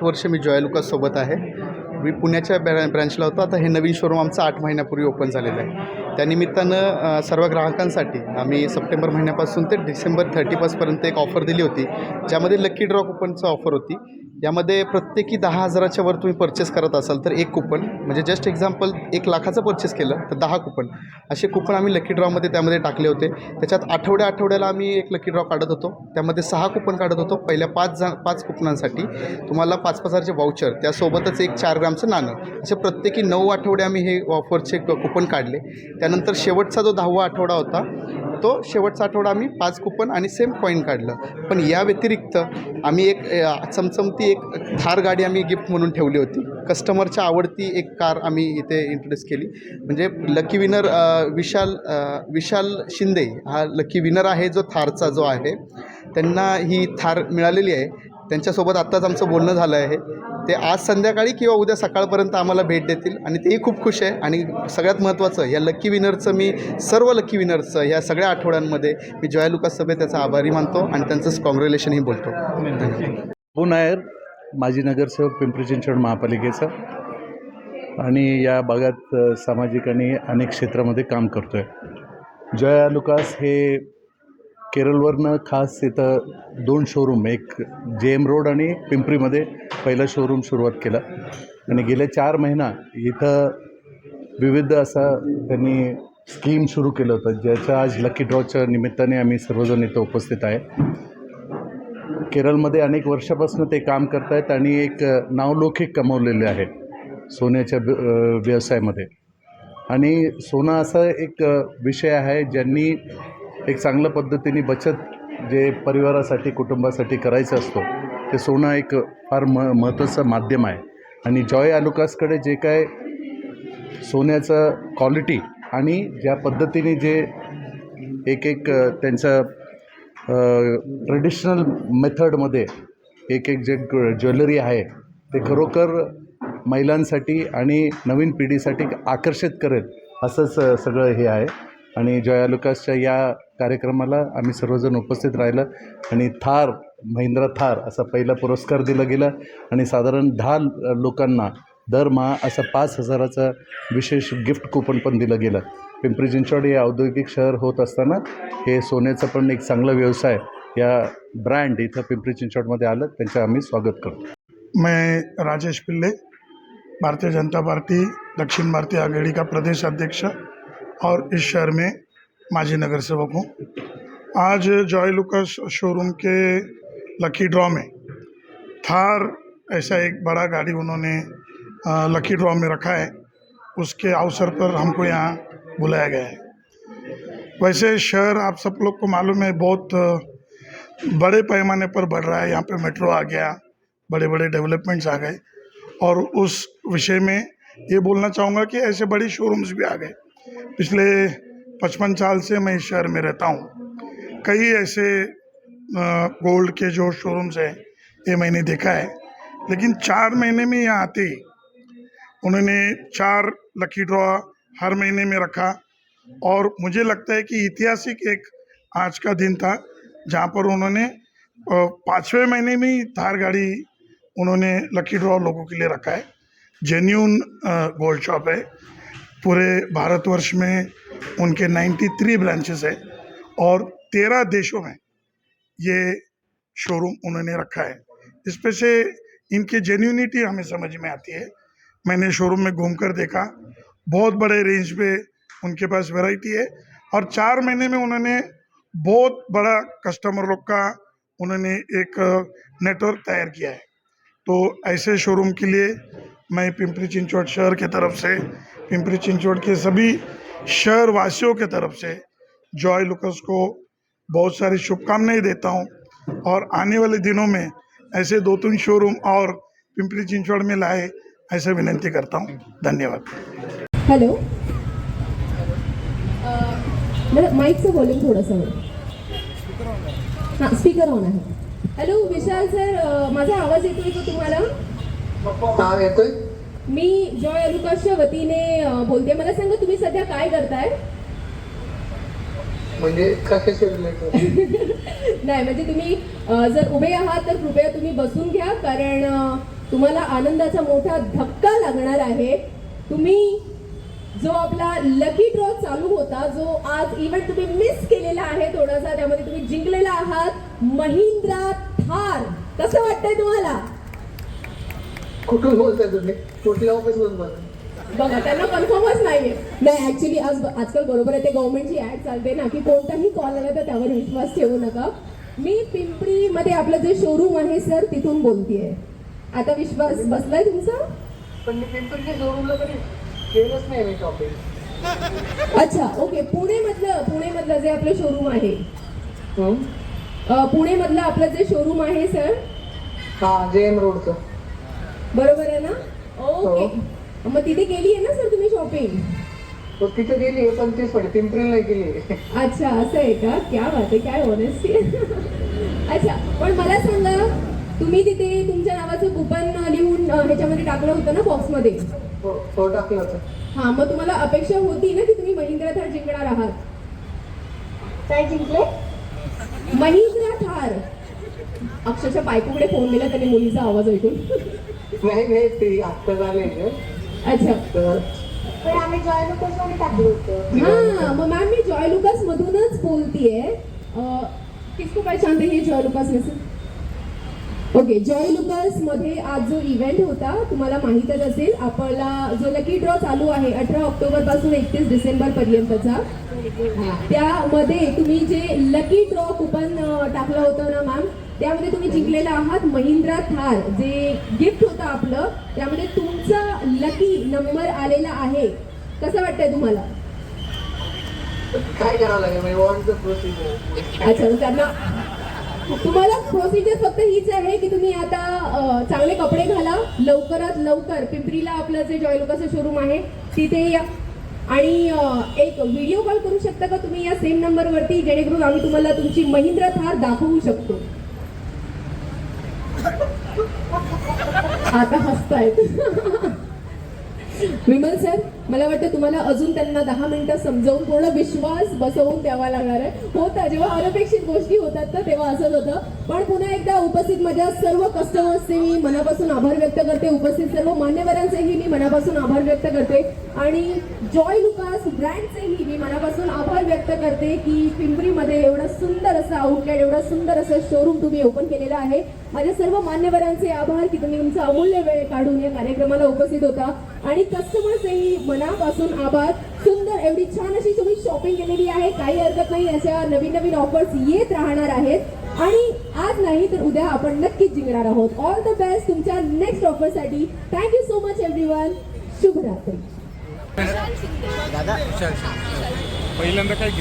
आठ वर्ष मी जॉयलुकासोबत आहे. मी पुण्याच्या ब्रॅ ब्रँचला होतो. आता हे नवीन शोरूम आमचं आठ महिन्यापूर्वी ओपन झालेलं आहे. त्यानिमित्तानं सर्व ग्राहकांसाठी आम्ही सप्टेंबर महिन्यापासून ते डिसेंबर थर्टी फर्स्टपर्यंत एक ऑफर दिली होती. ज्यामध्ये लकी ड्रॉ कुपनचं ऑफर होती. यामध्ये प्रत्येकी दहा हजाराच्या वर तुम्ही परचेस करत असाल तर एक कुपन म्हणजे जस्ट एक्झाम्पल एक लाखाचं परचेस केलं तर दहा कुपन असे कुपन आम्ही लकी ड्रॉमध्ये त्यामध्ये टाकले होते. त्याच्यात आठवड्या आठवड्याला आम्ही एक लकी ड्रॉ काढत होतो. त्यामध्ये सहा कुपन काढत होतो. पहिल्या पाच जण पाच कुपनांसाठी तुम्हाला पाच पाच हजारचे वाउचर त्यासोबतच एक चार ग्रामचं नाणं. असे प्रत्येकी नऊ आठवडे आम्ही हे ऑफरचे कुपन काढले. त्यानंतर शेवटचा जो दहावा आठवडा होता तो शेवटचा आठवडा आम्ही पाच कुपन आणि सेम कॉईन काढलं. पण या व्यतिरिक्त आम्ही एक चमचमती एक थार गाडी आम्ही गिफ्ट म्हणून ठेवली होती. कस्टमरच्या आवडती एक कार आम्ही इथे इंट्रोड्यूस केली. म्हणजे लकी विनर विशाल विशाल शिंदे हा लकी विनर आहे जो थारचा जो आहे. त्यांना ही थार मिळालेली आहे. त्यांच्यासोबत आत्ताच आमचं बोलणं झालं आहे. ते आज संध्याकाळी किंवा उद्या सकाळपर्यंत आम्हाला भेट देतील आणि तेही खूप खुश आहे. आणि सगळ्यात महत्त्वाचं या लक्की विनरचं मी सर्व लक्की विनरचं या सगळ्या आठवड्यांमध्ये मी जॉया लुकास सभेत त्याचा आभारी मानतो आणि त्यांचंच कॉंग्रॅच्युलेशनही बोलतो. धन्यवाद. हो नायर माजी नगरसेवक पिंपरी चिंचवड महापालिकेचा आणि या भागात सामाजिक आणि अनेक क्षेत्रामध्ये काम करतो आहे जया लुकास हे केरळवरनं खास इथं दोन शोरूम एक जे एम रोड आणि पिंपरीमध्ये पहिला शोरूम सुरुवात केला. आणि गेल्या चार महिना इथं विविध असा त्यांनी स्कीम सुरू केलं होतं ज्याचं आज लकी ड्रॉच्या निमित्ताने आम्ही सर्वजण इथं उपस्थित आहे. केरळमध्ये अनेक वर्षापासून ते काम करत आहेत आणि एक नावलौकिक कमवलेले आहे सोन्याच्या व्यवसायामध्ये. आणि सोनं असा एक विषय आहे ज्यांनी एक चांगल्या पद्धतीने बचत जे परिवारासाठी कुटुंबासाठी करायचं असतो ते सोनं एक फार म महत्त्वाचं माध्यम आहे. आणि जॉय आलुकासकडे जे काय सोन्याचं क्वालिटी आणि ज्या पद्धतीने जे एक एक त्यांचं ट्रेडिशनल मेथडमध्ये एक एक जे ज्वेलरी आहे ते खरोखर महिलांसाठी आणि नवीन पिढीसाठी आकर्षित करेल असंच सगळं हे आहे. आणि जया लुकासच्या या कार्यक्रमाला आम्ही सर्वजण उपस्थित राहिलं आणि थार महिंद्रा थार असा पहिला पुरस्कार दिला गेला आणि साधारण दहा लोकांना दरमहा असं पाच हजाराचं विशेष गिफ्ट कुपन पण दिलं गेलं. पिंपरी चिंचवड हे औद्योगिक शहर होत असताना हे सोन्याचं पण एक चांगला व्यवसाय या ब्रँड इथं पिंपरी चिंचवडमध्ये आलं त्यांचं आम्ही स्वागत करतो. मैं राजेश पिल्ले भारतीय जनता पार्टी दक्षिण भारतीय आघाड़ी का प्रदेश अध्यक्ष और इस शहर में माजी नगर सेवक हूँ। आज जॉय लुकस शोरूम के लकी ड्रॉ में थार ऐसा एक बड़ा गाड़ी उन्होंने लकी ड्रॉ में रखा है। उसके अवसर पर हमको यहाँ बुलाया गया है। वैसे शहर आप सब लोग को मालूम है, बहुत बड़े पैमाने पर बढ़ रहा है। यहाँ पे मेट्रो आ गया बड़े बड़े डेवलपमेंट्स आ गए। और उस विषय में ये बोलना चाहूँगा कि ऐसे बड़े शोरूम्स भी आ गए। पिछले पचपन साल से मैं इस शहर में रहता हूँ। कई ऐसे गोल्ड के जो शोरूम्स हैं, ये मैंने देखा है। लेकिन चार महीने में यहाँ आते ही उन्होंने चार लकी ड्रॉ हर महीने में रखा और मुझे लगता है कि ऐतिहासिक एक आज का दिन था, जहाँ पर उन्होंने पाँचवें महीने में ही थार गाड़ी उन्होंने लकी ड्रॉ लोगों के लिए रखा है। जेन्यून गोल्ड शॉप है। पूरे भारतवर्ष में उनके 93 ब्रांचेस हैं और 13 देशों में ये शोरूम उन्होंने रखा है। इसमें से इनकी जेन्यूनिटी हमें समझ में आती है। मैंने शोरूम में घूमकर देखा। बहुत बड़े रेंज पे उनके पास वैरायटी है और चार महीने में उन्होंने बहुत बड़ा कस्टमर लोग का उन्होंने एक नेटवर्क तैयार किया है। तो ऐसे शोरूम के लिए मैं पिंपरी चिंचवड शहर के तरफ़ से पिंपरी चिंचवड के सभी शहर वासियों के तरफ़ से जॉय लुकस को बहुत सारी शुभकामनाएँ देता हूँ। और आने वाले दिनों में ऐसे दो तीन शोरूम और पिंपरी चिंचवड में लाए ऐसे विनंती करता हूँ। धन्यवाद। हॅलो। मला माईकचं वॉल्यूम थोडंसं हाँ। स्पीकर ऑन आहे हॅलो विशाल सर माझा आवाज़ येतोय का तुम्हाला? हा येतोय. मी जॉय अलुकासच्या वतीने बोलते. मला सांगा तुम्ही सध्या काय करताय? म्हणजे नाही म्हणजे तुम्ही जर उभे आहात तर कृपया तुम्ही बसून घ्या कारण तुम्हाला आनंदाचा मोठा धक्का लागणार आहे. तुम्ही जो आपला लकी ड्रॉ चालू होता जो आज इव्हेंट तुम्ही मिस केलेला आहे थोडासा त्यामध्ये तुम्ही जिंकलेला आहात. महिंद्रा थार. कसं वाटतंय तुम्हाला? कुठून बोलताय तुम्ही? कुठल्या ऑफिस मधून बोलताय? बघा त्यांना कन्फर्मच नाहीये. नाही ऍक्च्युली आज आजकाल बरोबर आहे ते गव्हर्नमेंटची ऍड चालते ना की कोणताही कॉल आला तर त्यावर विश्वास ठेवू नका. मी पिंपरीमध्ये आपलं जे शोरूम आहे सर तिथून बोलतेय. आता विश्वास बसलाय तुमचा? पण मी पिंपरीच्या शोरूमला कधी गेलोच नाही मी शॉपिंग अच्छा ओके पुणेमधलं पुणेमधलं जे आपलं शोरूम आहे. हम्म? अ, पुणेमधलं आपलं जे शोरूम आहे सर हा जे एम रोडचं बरोबर आहे ना? ओके. मग तिथे केली आहे ना सर तुम्ही शॉपिंग तो तिथे गेली पण तीच पडे पिंपरीला नाही गेली अच्छा असं आहे का? क्या बात आहे काय ऑनेस्टी अच्छा पण मला सांगा तुम्ही तिथे तुमच्या नावाचं कुपन लिहून ह्याच्यामध्ये टाकलं होतं ना बॉक्समध्ये हो हो टाकलं होतं. हा मग तुम्हाला अपेक्षा होती ना की तुम्ही महिंद्रा थार जिंकणार आहात? काय जिंकले? महिंद्रा थार. अक्षरशः बायकोकडे फोन दिला त्याने मुलीचा आवाज ऐकून. नाही नाही ते आत्ता झाले अच्छा. तर पण आम्ही जॉयमध्ये टाकलं होतं. हाँ मग मैम मैं जॉय लुकास मधूनच बोलतीये. किसको पहचानते हैं जॉय लुकास में से ओके जॉय लुकासमध्ये आज जो इव्हेंट होता तुम्हाला माहीतच असेल आपला जो लकी ड्रॉ चालू आहे अठरा ऑक्टोबरपासून एकतीस डिसेंबर पर्यंतचा. त्यामध्ये तुम्ही जे लकी ड्रॉ कुपन टाकलं होतं ना मॅम त्यामध्ये तुम्ही जिंकलेला आहात महिंद्रा थार जे गिफ्ट होतं आपलं त्यामध्ये तुमचा लकी नंबर आलेला आहे. कसं वाटतंय तुम्हाला? काय करावं लागेल? म्हणजे प्रोसिजर अच्छा त्यांना तुम्हाला प्रोसिजर फक्त हीच आहे की तुम्ही आता चांगले कपडे घाला लवकरात लवकर. पिंपरीला आपलं जे जॉयलुकाचं शोरूम आहे तिथे या. आणि एक व्हिडिओ कॉल करू शकता का तुम्ही या सेम नंबरवरती जेणेकरून आम्ही तुम्हाला तुमची महिंद्रा थार दाखवू शकतो. आता हसतायत. विमल सर मला वाटतं तुम्हाला अजून त्यांना दहा मिनिटं समजावून पूर्ण विश्वास बसवून द्यावा लागणार आहे. होता जेव्हा अनपेक्षित गोष्टी होतात ना तेव्हा असंच होतं. पण पुन्हा एकदा उपस्थित माझ्या सर्व कस्टमर्सचे मी मनापासून आभार व्यक्त करते. उपस्थित सर्व मान्यवरांचेही मी मनापासून आभार व्यक्त करते. आणि जॉय लुकास ब्रँडचेही मी मनापासून आभार व्यक्त करते की पिंपरीमध्ये एवढं सुंदर असं आउटलेट एवढं सुंदर असं शोरूम तुम्ही ओपन केलेलं आहे. माझ्या सर्व मान्यवरांचे आभार की तुम्ही तुमचा अमूल्य वेळ काढून या कार्यक्रमाला उपस्थित होता. आणि कस्टमर्सही मनापासून आभार. सुंदर एवढी छान अशी तुम्ही शॉपिंग केलेली आहे. काही हरकत नाही अशा नवीन नवीन ऑफर्स येत राहणार आहेत. आणि आज नाही तर उद्या आपण नक्कीच जिंकणार आहोत. ऑल द बेस्ट तुमच्या नेक्स्ट ऑफरसाठी thank you so much everyone शुभरात्री. पहिल्यांदा काही